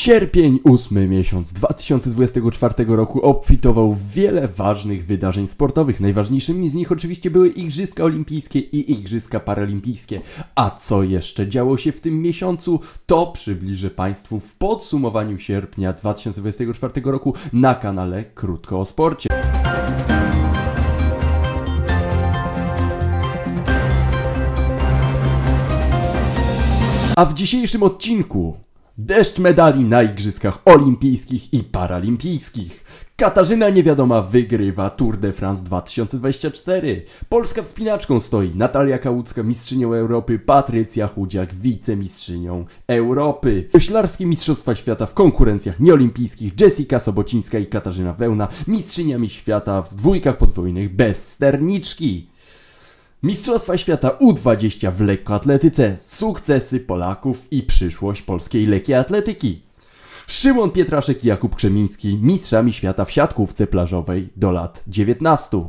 Sierpień, ósmy miesiąc 2024 roku obfitował w wiele ważnych wydarzeń sportowych. Najważniejszymi z nich oczywiście były Igrzyska Olimpijskie i Igrzyska Paralimpijskie. A co jeszcze działo się w tym miesiącu, to przybliżę Państwu w podsumowaniu sierpnia 2024 roku na kanale Krótko o Sporcie. A w dzisiejszym odcinku deszcz medali na Igrzyskach Olimpijskich i Paralimpijskich. Katarzyna Niewiadoma wygrywa Tour de France 2024. Polska wspinaczką stoi Natalia Kałucka, mistrzynią Europy, Patrycja Chudziak, wicemistrzynią Europy. Koślarskie Mistrzostwa Świata w konkurencjach nieolimpijskich Jessica Sobocińska i Katarzyna Wełna, mistrzyniami świata w dwójkach podwójnych bez sterniczki. Mistrzostwa Świata U20 w lekkoatletyce, sukcesy Polaków i przyszłość polskiej lekkiej atletyki. Szymon Pietraszek i Jakub Krzemiński, mistrzami świata w siatkówce plażowej do lat 19.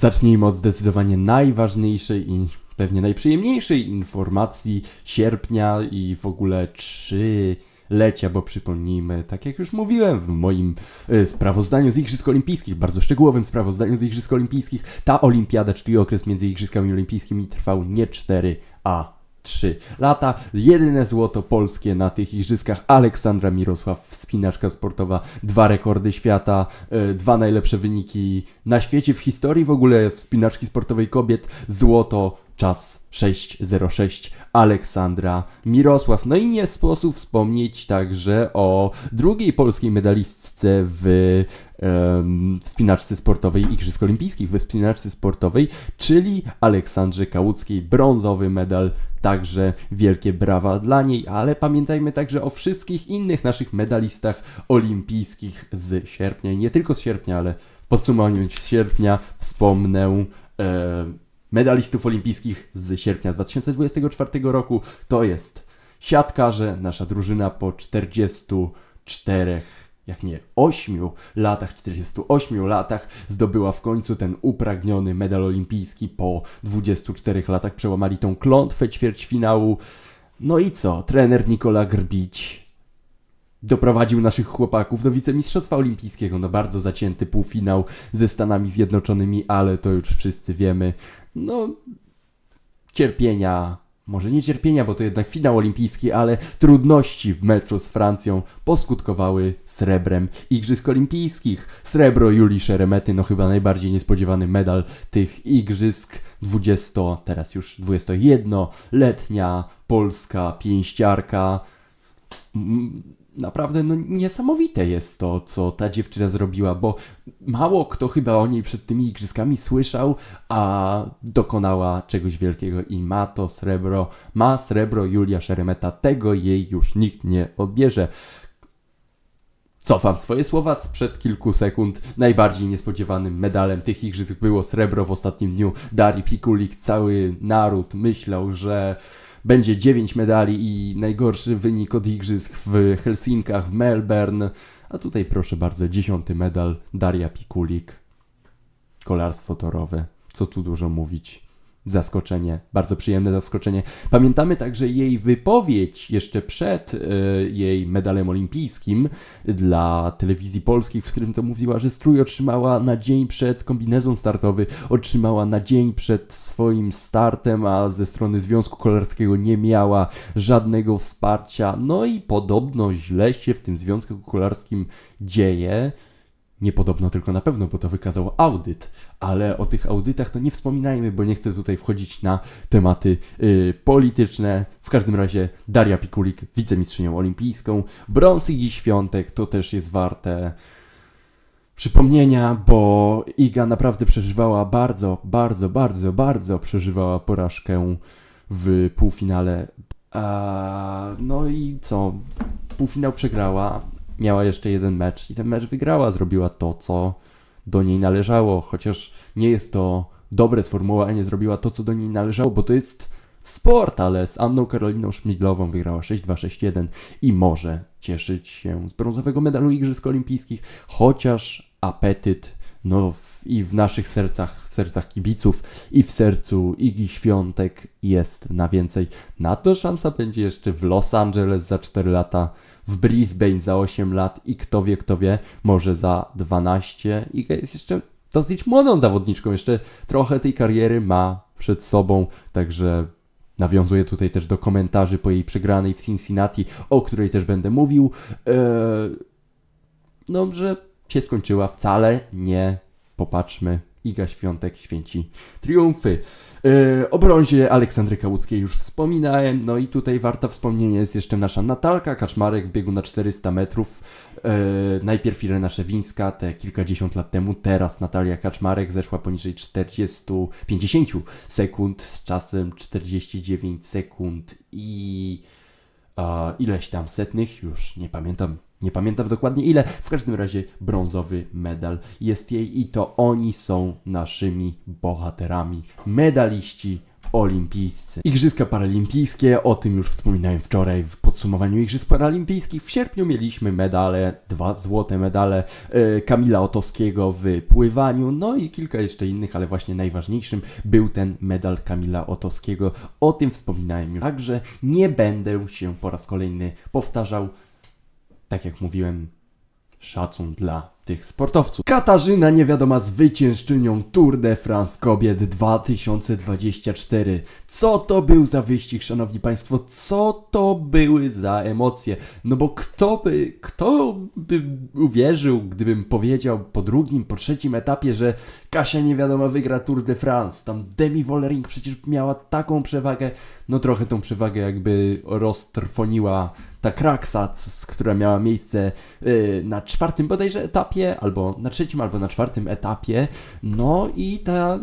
Zacznijmy od zdecydowanie najważniejszej i pewnie najprzyjemniejszej informacji sierpnia i w ogóle trzy lecia, bo przypomnijmy, tak jak już mówiłem w moim e, sprawozdaniu z Igrzysk Olimpijskich, bardzo szczegółowym sprawozdaniu z Igrzysk Olimpijskich, ta olimpiada, czyli okres między Igrzyskami Olimpijskimi trwał nie 4, a 3 lata. Jedyne złoto polskie na tych igrzyskach Aleksandra Mirosław, wspinaczka sportowa, dwa rekordy świata, e, dwa najlepsze wyniki na świecie w historii w ogóle wspinaczki sportowej kobiet, złoto, czas 6.06 Aleksandra Mirosław. No i nie sposób wspomnieć także o drugiej polskiej medalistce w wspinaczce sportowej Igrzysk Olimpijskich, we wspinaczce sportowej, czyli Aleksandrze Kałuckiej, brązowy medal Także wielkie brawa dla niej, ale pamiętajmy także o wszystkich innych naszych medalistach olimpijskich z sierpnia. I nie tylko z sierpnia, ale w podsumowaniu sierpnia wspomnę e, medalistów olimpijskich z sierpnia 2024 roku. To jest siatkarze, nasza drużyna po 44 jak nie 8 latach, 48 latach zdobyła w końcu ten upragniony medal olimpijski po 24 latach przełamali tą klątwę ćwierćfinału. No i co? Trener Nikola Grbić doprowadził naszych chłopaków do wicemistrzostwa olimpijskiego na bardzo zacięty półfinał ze Stanami Zjednoczonymi, ale to już wszyscy wiemy. No, cierpienia, może nie cierpienia, bo to jednak finał olimpijski, ale trudności w meczu z Francją poskutkowały srebrem Igrzysk Olimpijskich. Srebro Julii Szeremety, no chyba najbardziej niespodziewany medal tych Igrzysk. 20, teraz już 21-letnia polska pięściarka. Naprawdę no, niesamowite jest to, co ta dziewczyna zrobiła, bo mało kto chyba o niej przed tymi igrzyskami słyszał, a dokonała czegoś wielkiego i ma to srebro, ma srebro Julia Szeremeta, tego jej już nikt nie odbierze. Cofam swoje słowa sprzed kilku sekund. Najbardziej niespodziewanym medalem tych igrzysk było srebro w ostatnim dniu. Dari Pikulik, cały naród myślał, że będzie 9 medali i najgorszy wynik od igrzysk w Helsinkach, w Melbourne. A tutaj proszę bardzo, dziesiąty medal Daria Pikulik. Kolarstwo torowe. Co tu dużo mówić. Zaskoczenie, bardzo przyjemne zaskoczenie. Pamiętamy także jej wypowiedź jeszcze przed e, jej medalem olimpijskim dla telewizji polskiej, w którym to mówiła, że strój otrzymała na dzień przed kombinezon startowy, otrzymała na dzień przed swoim startem, a ze strony Związku Kolarskiego nie miała żadnego wsparcia. No i podobno źle się w tym Związku Kolarskim dzieje. Nie podobno, tylko na pewno, bo to wykazał audyt, ale o tych audytach to nie wspominajmy, bo nie chcę tutaj wchodzić na tematy y, polityczne. W każdym razie Daria Pikulik, wicemistrzynią olimpijską, brąz i świątek, to też jest warte przypomnienia, bo Iga naprawdę przeżywała bardzo, bardzo, bardzo, bardzo przeżywała porażkę w półfinale. A, no i co? Półfinał przegrała, miała jeszcze jeden mecz i ten mecz wygrała, zrobiła to, co do niej należało, chociaż nie jest to dobre sformułowanie, zrobiła to, co do niej należało, bo to jest sport, ale z Anną Karoliną Szmidlową wygrała 6-2-6-1 i może cieszyć się z brązowego medalu Igrzysk Olimpijskich, chociaż apetyt no w, i w naszych sercach, w sercach kibiców i w sercu Igi Świątek jest na więcej. Na to szansa będzie jeszcze w Los Angeles za 4 lata, w Brisbane za 8 lat i kto wie, kto wie, może za 12. Iga jest jeszcze dosyć młodą zawodniczką, jeszcze trochę tej kariery ma przed sobą, także nawiązuję tutaj też do komentarzy po jej przegranej w Cincinnati, o której też będę mówił. Eee, no, że się skończyła wcale nie. Popatrzmy, Iga Świątek święci triumfy. Yy, o brązie Aleksandry Kałuckiej już wspominałem, no i tutaj warta wspomnienia jest jeszcze nasza Natalka Kaczmarek w biegu na 400 metrów. Yy, najpierw Irena Szewińska te kilkadziesiąt lat temu, teraz Natalia Kaczmarek zeszła poniżej 40, 50 sekund z czasem 49 sekund i a, ileś tam setnych, już nie pamiętam, nie pamiętam dokładnie ile, w każdym razie brązowy medal jest jej i to oni są naszymi bohaterami, medaliści olimpijscy. Igrzyska paralimpijskie, o tym już wspominałem wczoraj w podsumowaniu Igrzysk Paralimpijskich. W sierpniu mieliśmy medale, dwa złote medale e, Kamila Otowskiego w pływaniu, no i kilka jeszcze innych, ale właśnie najważniejszym był ten medal Kamila Otowskiego. O tym wspominałem już. Także nie będę się po raz kolejny powtarzał. Tak jak mówiłem, szacun dla tych sportowców. Katarzyna niewiadoma zwyciężczynią Tour de France Kobiet 2024. Co to był za wyścig, szanowni państwo? Co to były za emocje? No bo kto by, kto by uwierzył, gdybym powiedział po drugim, po trzecim etapie, że Kasia niewiadoma wygra Tour de France. Tam Demi Wollering przecież miała taką przewagę, no trochę tą przewagę jakby roztrwoniła ta kraksa, która miała miejsce yy, na czwartym bodajże etapie, albo na trzecim, albo na czwartym etapie. No i tak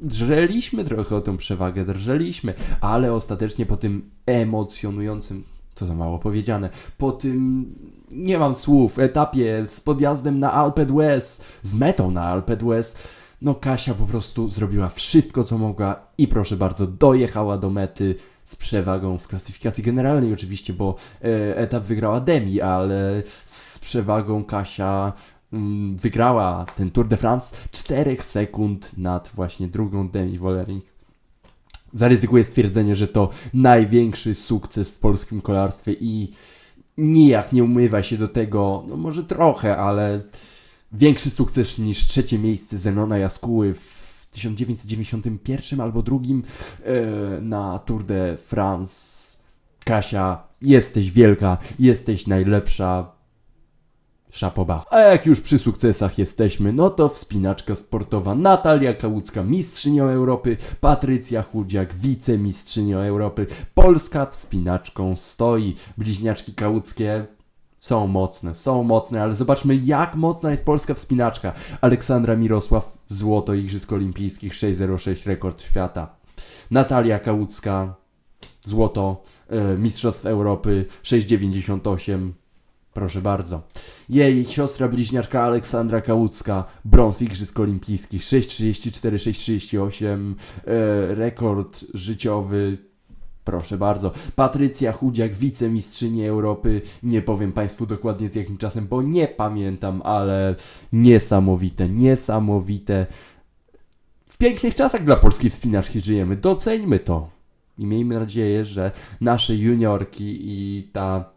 drżeliśmy trochę o tą przewagę, drżeliśmy, ale ostatecznie po tym emocjonującym, to za mało powiedziane, po tym, nie mam słów, etapie z podjazdem na Alpe d'Huez, z metą na Alpe d'Huez, no Kasia po prostu zrobiła wszystko, co mogła i proszę bardzo, dojechała do mety z przewagą w klasyfikacji generalnej oczywiście, bo e, etap wygrała Demi, ale z przewagą Kasia mm, wygrała ten Tour de France 4 sekund nad właśnie drugą Demi Wollering. Zaryzykuję stwierdzenie, że to największy sukces w polskim kolarstwie i nijak nie umywa się do tego, no może trochę, ale większy sukces niż trzecie miejsce Zenona Jaskuły w 1991 albo drugim e, na Tour de France. Kasia, jesteś wielka, jesteś najlepsza. Szapoba. A jak już przy sukcesach jesteśmy, no to wspinaczka sportowa Natalia Kałucka, mistrzynią Europy, Patrycja Chudziak, wicemistrzynią Europy. Polska wspinaczką stoi. Bliźniaczki Kałuckie są mocne, są mocne, ale zobaczmy jak mocna jest polska wspinaczka. Aleksandra Mirosław, złoto Igrzysk Olimpijskich, 6.06 rekord świata. Natalia Kałucka, złoto e, Mistrzostw Europy, 6.98 Proszę bardzo. Jej siostra bliźniaczka Aleksandra Kałucka, brąz Igrzysk Olimpijskich 6,34, 6,38, e, rekord życiowy. Proszę bardzo. Patrycja Chudziak, wicemistrzyni Europy. Nie powiem Państwu dokładnie z jakim czasem, bo nie pamiętam, ale niesamowite, niesamowite. W pięknych czasach dla polskiej wspinaczki żyjemy. Doceńmy to. I miejmy nadzieję, że nasze juniorki i ta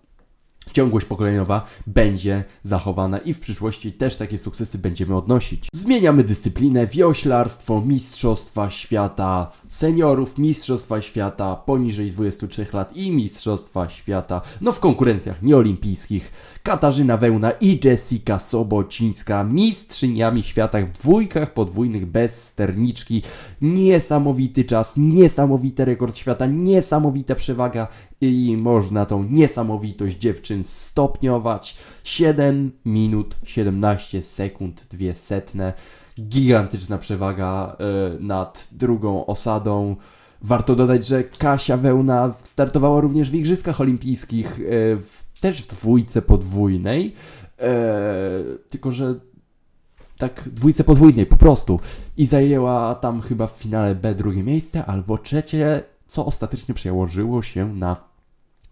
ciągłość pokoleniowa będzie zachowana i w przyszłości też takie sukcesy będziemy odnosić. Zmieniamy dyscyplinę, wioślarstwo, mistrzostwa świata seniorów, mistrzostwa świata poniżej 23 lat i mistrzostwa świata, no w konkurencjach nieolimpijskich. Katarzyna Wełna i Jessica Sobocińska mistrzyniami świata w dwójkach podwójnych bez sterniczki. Niesamowity czas, niesamowity rekord świata, niesamowita przewaga i można tą niesamowitość dziewczyn stopniować. 7 minut 17 sekund, dwie setne. Gigantyczna przewaga e, nad drugą osadą. Warto dodać, że Kasia Wełna startowała również w Igrzyskach Olimpijskich, e, w, też w dwójce podwójnej, e, tylko że tak dwójce podwójnej po prostu i zajęła tam chyba w finale B drugie miejsce albo trzecie, co ostatecznie przełożyło się na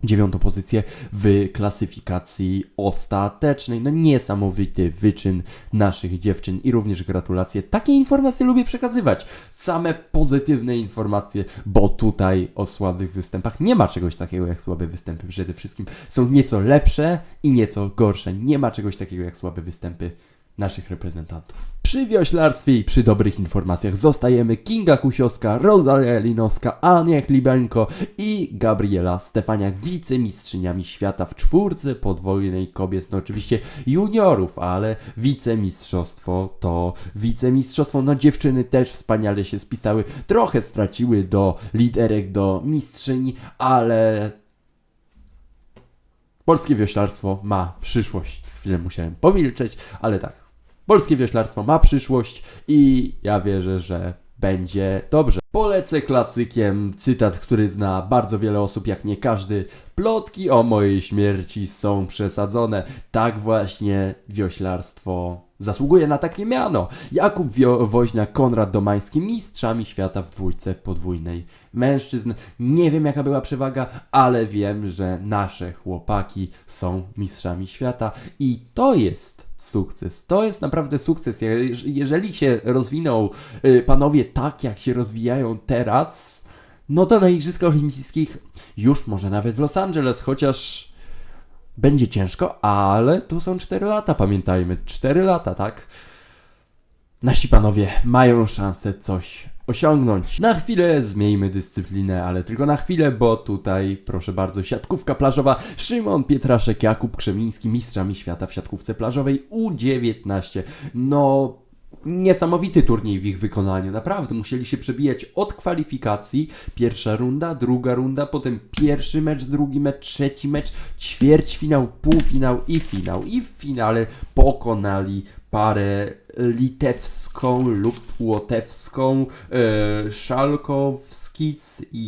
dziewiątą pozycję w klasyfikacji ostatecznej. No niesamowity wyczyn naszych dziewczyn i również gratulacje. Takie informacje lubię przekazywać. Same pozytywne informacje, bo tutaj o słabych występach nie ma czegoś takiego jak słabe występy. Przede wszystkim są nieco lepsze i nieco gorsze. Nie ma czegoś takiego jak słabe występy naszych reprezentantów. Przy wioślarstwie i przy dobrych informacjach zostajemy Kinga Kusiowska, Rosalia Linowska, Ania Klibenko i Gabriela Stefaniak, wicemistrzyniami świata w czwórce podwojnej kobiet, no oczywiście juniorów, ale wicemistrzostwo to wicemistrzostwo, no dziewczyny też wspaniale się spisały, trochę straciły do liderek, do mistrzyni, ale polskie wioślarstwo ma przyszłość. Chwilę musiałem pomilczeć, ale tak. Polskie wioślarstwo ma przyszłość i ja wierzę, że będzie dobrze. Polecę klasykiem cytat, który zna bardzo wiele osób, jak nie każdy. Plotki o mojej śmierci są przesadzone. Tak właśnie wioślarstwo zasługuje na takie miano. Jakub Wio- Woźniak, Konrad Domański, mistrzami świata w dwójce podwójnej mężczyzn. Nie wiem jaka była przewaga, ale wiem, że nasze chłopaki są mistrzami świata i to jest sukces. To jest naprawdę sukces. Je- Jeżeli się rozwiną y, panowie tak, jak się rozwijają teraz, no to na Igrzyskach Olimpijskich już może nawet w Los Angeles, chociaż będzie ciężko, ale to są 4 lata, pamiętajmy. 4 lata, tak? Nasi panowie mają szansę coś osiągnąć. Na chwilę zmieńmy dyscyplinę, ale tylko na chwilę, bo tutaj, proszę bardzo, siatkówka plażowa. Szymon Pietraszek, Jakub Krzemiński, mistrzami świata w siatkówce plażowej U19. No, niesamowity turniej w ich wykonaniu. Naprawdę musieli się przebijać od kwalifikacji. Pierwsza runda, druga runda, potem pierwszy mecz, drugi mecz, trzeci mecz, ćwierćfinał, półfinał i finał. I w finale pokonali parę litewską lub łotewską e, Szalkowskis i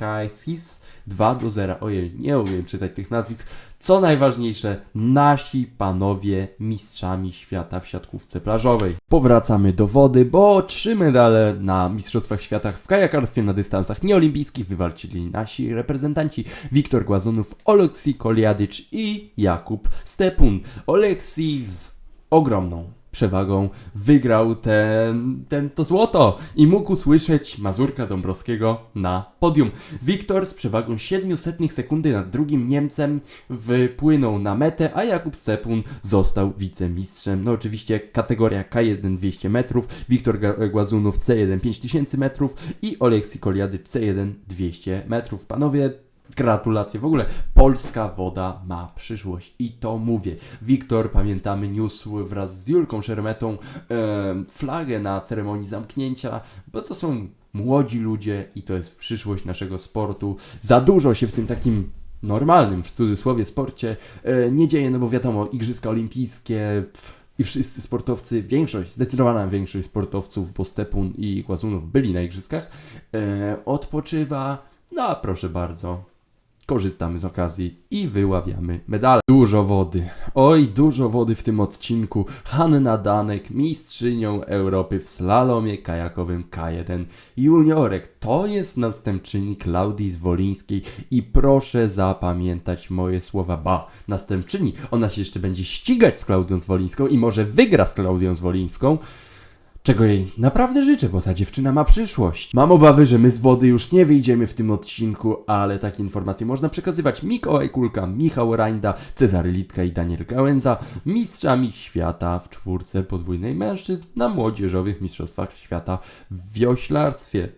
Jandzierkaiskis 2 do 0. Ojej, nie umiem czytać tych nazwisk. Co najważniejsze, nasi panowie mistrzami świata w siatkówce plażowej. Powracamy do wody, bo trzy medale na Mistrzostwach Świata w kajakarstwie na dystansach nieolimpijskich wywalczyli nasi reprezentanci Wiktor Głazunów, Oleksij Koliadycz i Jakub Stepun. Oleksij z ogromną przewagą wygrał ten, ten to złoto i mógł usłyszeć Mazurka Dąbrowskiego na podium. Wiktor z przewagą 700 sekundy nad drugim Niemcem wypłynął na metę, a Jakub Stepun został wicemistrzem. No oczywiście kategoria K1 200 metrów, Wiktor Głazunów C1 5000 metrów i Oleksij Koliadycz C1 200 metrów. Panowie, Gratulacje. W ogóle polska woda ma przyszłość i to mówię. Wiktor, pamiętamy, niósł wraz z Julką Szermetą em, flagę na ceremonii zamknięcia, bo to są młodzi ludzie i to jest przyszłość naszego sportu. Za dużo się w tym takim normalnym, w cudzysłowie, sporcie e, nie dzieje, no bo wiadomo, Igrzyska Olimpijskie i wszyscy sportowcy, większość, zdecydowana większość sportowców, bo Stepun i Głazunów byli na Igrzyskach, e, odpoczywa. No proszę bardzo, korzystamy z okazji i wyławiamy medale. Dużo wody. Oj, dużo wody w tym odcinku. Hanna Danek, mistrzynią Europy w slalomie kajakowym K1 juniorek. To jest następczyni Klaudii Zwolińskiej i proszę zapamiętać moje słowa. Ba, następczyni. Ona się jeszcze będzie ścigać z Klaudią Zwolińską i może wygra z Klaudią Zwolińską. Czego jej naprawdę życzę, bo ta dziewczyna ma przyszłość. Mam obawy, że my z wody już nie wyjdziemy w tym odcinku, ale takie informacje można przekazywać Mikołaj Kulka, Michał Rajnda, Cezary Litka i Daniel Gałęza, mistrzami świata w czwórce podwójnej mężczyzn na młodzieżowych mistrzostwach świata w wioślarstwie.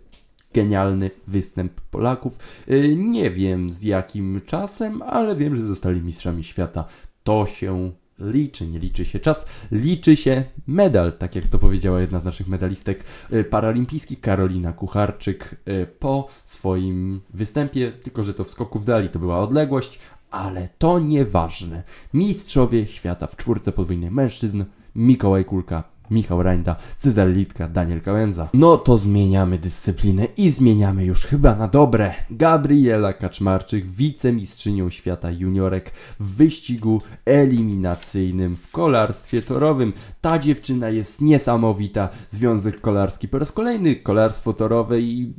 Genialny występ Polaków. Yy, Nie wiem z jakim czasem, ale wiem, że zostali mistrzami świata. To się liczy, nie liczy się czas, liczy się medal, tak jak to powiedziała jedna z naszych medalistek y, paralimpijskich, Karolina Kucharczyk, y, po swoim występie, tylko że to w skoku w dali to była odległość, ale to nieważne. Mistrzowie świata w czwórce podwójnej mężczyzn, Mikołaj Kulka, Michał Rańda, Cezar Litka, Daniel Kałęza. No to zmieniamy dyscyplinę i zmieniamy już chyba na dobre. Gabriela Kaczmarczyk, wicemistrzynią świata juniorek w wyścigu eliminacyjnym w kolarstwie torowym. Ta dziewczyna jest niesamowita. Związek kolarski po raz kolejny, kolarstwo torowe i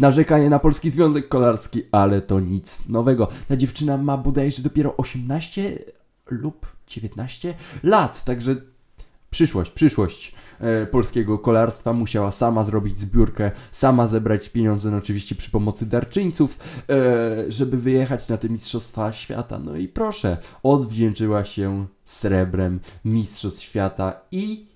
narzekanie na Polski Związek Kolarski, ale to nic nowego. Ta dziewczyna ma bodajże dopiero 18 lub 19 lat, także przyszłość, przyszłość e, polskiego kolarstwa musiała sama zrobić zbiórkę, sama zebrać pieniądze, no oczywiście przy pomocy darczyńców, e, żeby wyjechać na te Mistrzostwa Świata. No i proszę, odwdzięczyła się srebrem Mistrzostw Świata i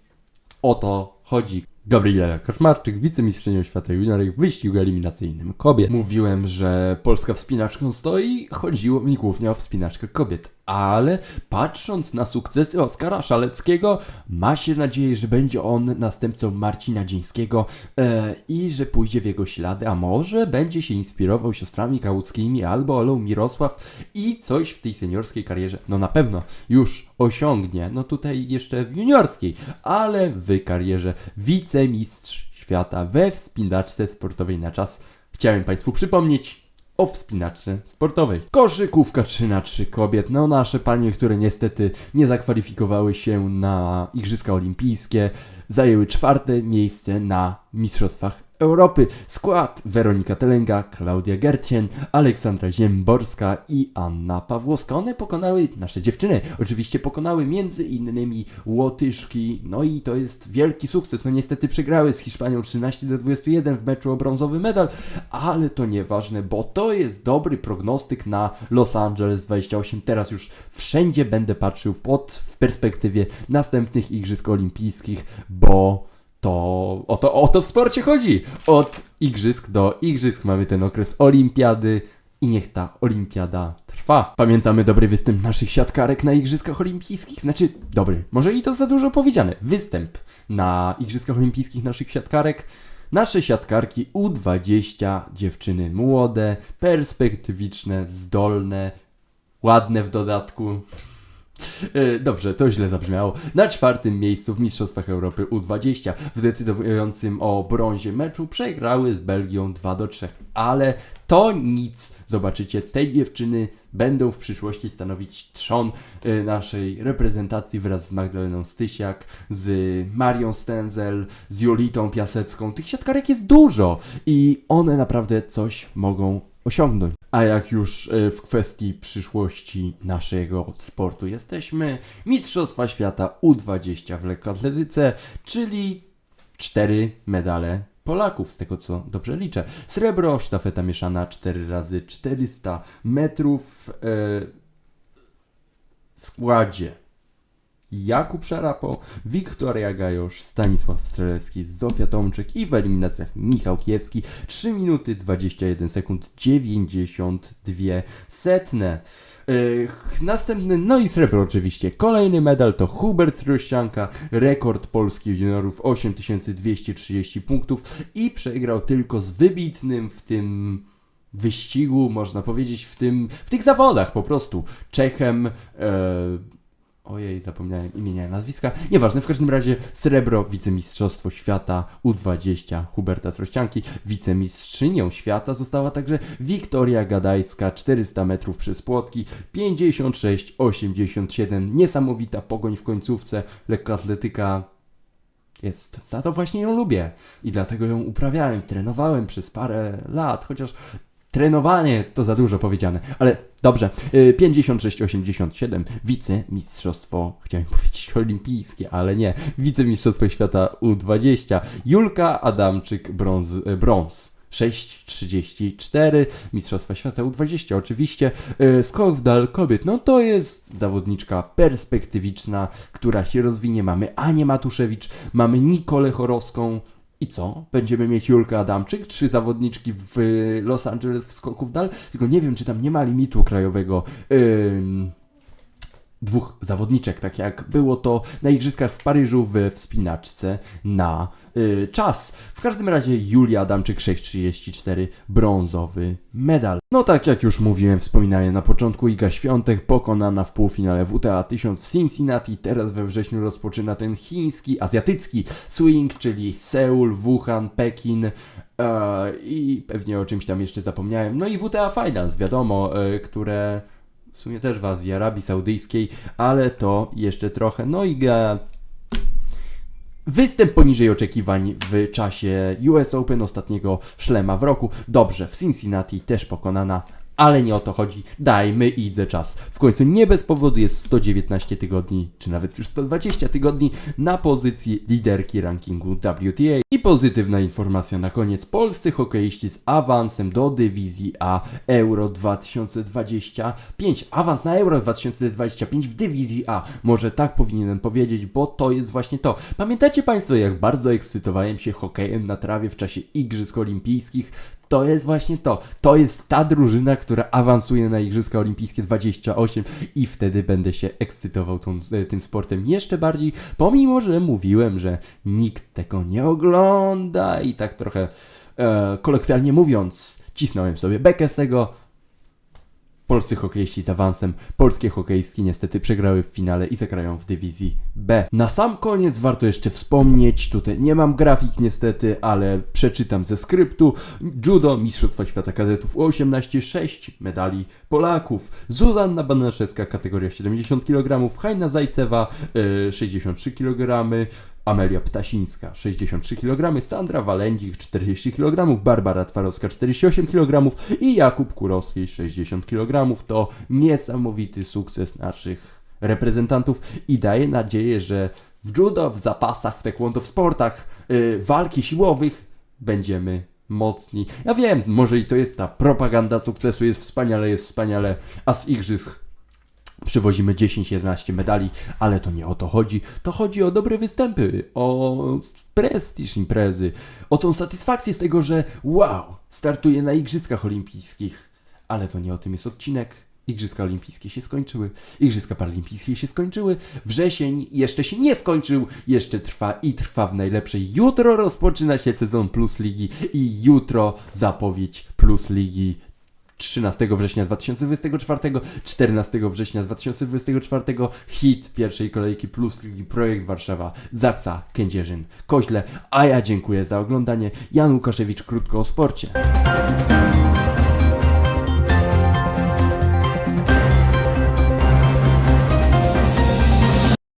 o to chodzi. Gabriela Kaczmarczyk, wicemistrzynią świata juniorek w wyścigu eliminacyjnym kobiet. Mówiłem, że Polska wspinaczką stoi, chodziło mi głównie o wspinaczkę kobiet, ale patrząc na sukcesy Oskara Szaleckiego, ma się nadzieję, że będzie on następcą Marcina Dzieńskiego e, i że pójdzie w jego ślady, a może będzie się inspirował siostrami kałuckimi albo Olą Mirosław i coś w tej seniorskiej karierze, no na pewno już osiągnie, no tutaj jeszcze w juniorskiej, ale w karierze wicemistrz świata we wspinaczce sportowej na czas. Chciałem Państwu przypomnieć o wspinaczce sportowej. Koszykówka 3 na 3 kobiet. No nasze panie, które niestety nie zakwalifikowały się na Igrzyska Olimpijskie, zajęły czwarte miejsce na Mistrzostwach Europy. Skład Weronika Telenga, Klaudia Gercien, Aleksandra Ziemborska i Anna Pawłowska. One pokonały, nasze dziewczyny oczywiście pokonały między innymi Łotyszki. No i to jest wielki sukces. No niestety przegrały z Hiszpanią 13 do 21 w meczu o brązowy medal, ale to nieważne, bo to jest dobry prognostyk na Los Angeles 28. Teraz już wszędzie będę patrzył pod w perspektywie następnych Igrzysk Olimpijskich, bo to o, to o to w sporcie chodzi. Od igrzysk do igrzysk mamy ten okres olimpiady i niech ta olimpiada trwa. Pamiętamy dobry występ naszych siatkarek na igrzyskach olimpijskich? Znaczy, dobry, może i to za dużo powiedziane. Występ na igrzyskach olimpijskich naszych siatkarek. Nasze siatkarki U20, dziewczyny młode, perspektywiczne, zdolne, ładne w dodatku. E, Dobrze, to źle zabrzmiało. Na czwartym miejscu w Mistrzostwach Europy U20 w decydującym o brązie meczu przegrały z Belgią 2 do 3. Ale to nic. Zobaczycie, te dziewczyny będą w przyszłości stanowić trzon e, naszej reprezentacji wraz z Magdaleną Stysiak, z Marią Stenzel, z Jolitą Piasecką. Tych siatkarek jest dużo i one naprawdę coś mogą osiągnąć. A jak już e, w kwestii przyszłości naszego sportu jesteśmy, Mistrzostwa Świata U20 w lekkoatletyce, czyli cztery medale Polaków, z tego co dobrze liczę. Srebro, sztafeta mieszana 4 razy 400 metrów e, w składzie. Jakub Szarapo, Wiktoria Gajosz, Stanisław Strelecki, Zofia Tomczyk i w eliminacjach Michał Kiewski 3 minuty 21 sekund 92 setne. Yy, następny, no i srebro oczywiście. Kolejny medal to Hubert Rościanka, rekord Polski juniorów 8230 punktów i przegrał tylko z wybitnym w tym wyścigu, można powiedzieć, w, tym, w tych zawodach po prostu. Czechem, e, Ojej, zapomniałem imienia i nazwiska. Nieważne, w każdym razie srebro, wicemistrzostwo świata U20 Huberta Trościanki. Wicemistrzynią świata została także Wiktoria Gadajska, 400 metrów przez płotki, 56-87. Niesamowita pogoń w końcówce, lekkoatletyka jest. Za to właśnie ją lubię i dlatego ją uprawiałem, trenowałem przez parę lat, chociaż trenowanie to za dużo powiedziane, ale dobrze. y, 56-87, wicemistrzostwo, chciałem powiedzieć olimpijskie, ale nie, wicemistrzostwo świata U20, Julka Adamczyk, brąz, y, brąz. 6.34, Mistrzostwa Świata U20 oczywiście, y, skok w dal kobiet, no to jest zawodniczka perspektywiczna, która się rozwinie, mamy Anię Matuszewicz, mamy Nikolę Chorowską, i co? Będziemy mieć Julkę Adamczyk, trzy zawodniczki w Los Angeles w skoku w dal, tylko nie wiem, czy tam nie ma limitu krajowego ym, dwóch zawodniczek, tak jak było to na Igrzyskach w Paryżu w wspinaczce na y, czas. W każdym razie Julia Adamczyk 6.34 brązowy medal. No tak jak już mówiłem, wspominałem na początku, Iga Świątek pokonana w półfinale WTA 1000 w Cincinnati. Teraz we wrześniu rozpoczyna ten chiński, azjatycki swing, czyli Seul, Wuhan, Pekin. e, I pewnie o czymś tam jeszcze zapomniałem. No i WTA Finals, wiadomo, e, które w sumie też w Azji, Arabii Saudyjskiej, ale to jeszcze trochę. No i ga... Występ poniżej oczekiwań w czasie US Open ostatniego szlema w roku. Dobrze, w Cincinnati też pokonana, ale nie o to chodzi. Dajmy Idze czas. W końcu nie bez powodu jest 119 tygodni, czy nawet już 120 tygodni na pozycji liderki rankingu WTA. I pozytywna informacja na koniec. Polscy hokeiści z awansem do dywizji A Euro 2025. Awans na Euro 2025 w dywizji A. Może tak powinienem powiedzieć, bo to jest właśnie to. Pamiętacie Państwo, jak bardzo ekscytowałem się hokejem na trawie w czasie Igrzysk Olimpijskich? To jest właśnie to. To jest ta drużyna, która awansuje na Igrzyska Olimpijskie 28 i wtedy będę się ekscytował tą, e, tym sportem jeszcze bardziej, pomimo, że mówiłem, że nikt tego nie ogląda i tak trochę e, kolokwialnie mówiąc, cisnąłem sobie bekę z tego. Polscy hokeiści z awansem, polskie hokeistki niestety przegrały w finale i zagrają w dywizji B. Na sam koniec warto jeszcze wspomnieć, tutaj nie mam grafik niestety, ale przeczytam ze skryptu. Judo, Mistrzostwa Świata Kadetów U18, 6 medali Polaków. Zuzanna Banaszewska, kategoria 70 kg, Hajna Zajcewa, y, 63 kg, Amelia Ptasińska 63 kg, Sandra Walędzik 40 kg, Barbara Twarowska 48 kg i Jakub Kurowski 60 kg. To niesamowity sukces naszych reprezentantów i daje nadzieję, że w judo, w zapasach, w taekwondo, w sportach yy, walki siłowych będziemy mocni. Ja wiem, może i to jest ta propaganda sukcesu, jest wspaniale, jest wspaniale, a z igrzysk przywozimy 10-11 medali, ale to nie o to chodzi. To chodzi o dobre występy, o prestiż imprezy, o tą satysfakcję z tego, że wow, startuję na Igrzyskach Olimpijskich. Ale to nie o tym jest odcinek. Igrzyska Olimpijskie się skończyły, Igrzyska Paralimpijskie się skończyły, wrzesień jeszcze się nie skończył, jeszcze trwa i trwa w najlepszej. Jutro rozpoczyna się sezon Plus Ligi i jutro zapowiedź Plus Ligi 13 września 2024, 14 września 2024 hit pierwszej kolejki Plus Ligi Projekt Warszawa, Zaksa, Kędzierzyn, Koźle, a ja dziękuję za oglądanie. Jan Łukaszewicz, krótko o sporcie.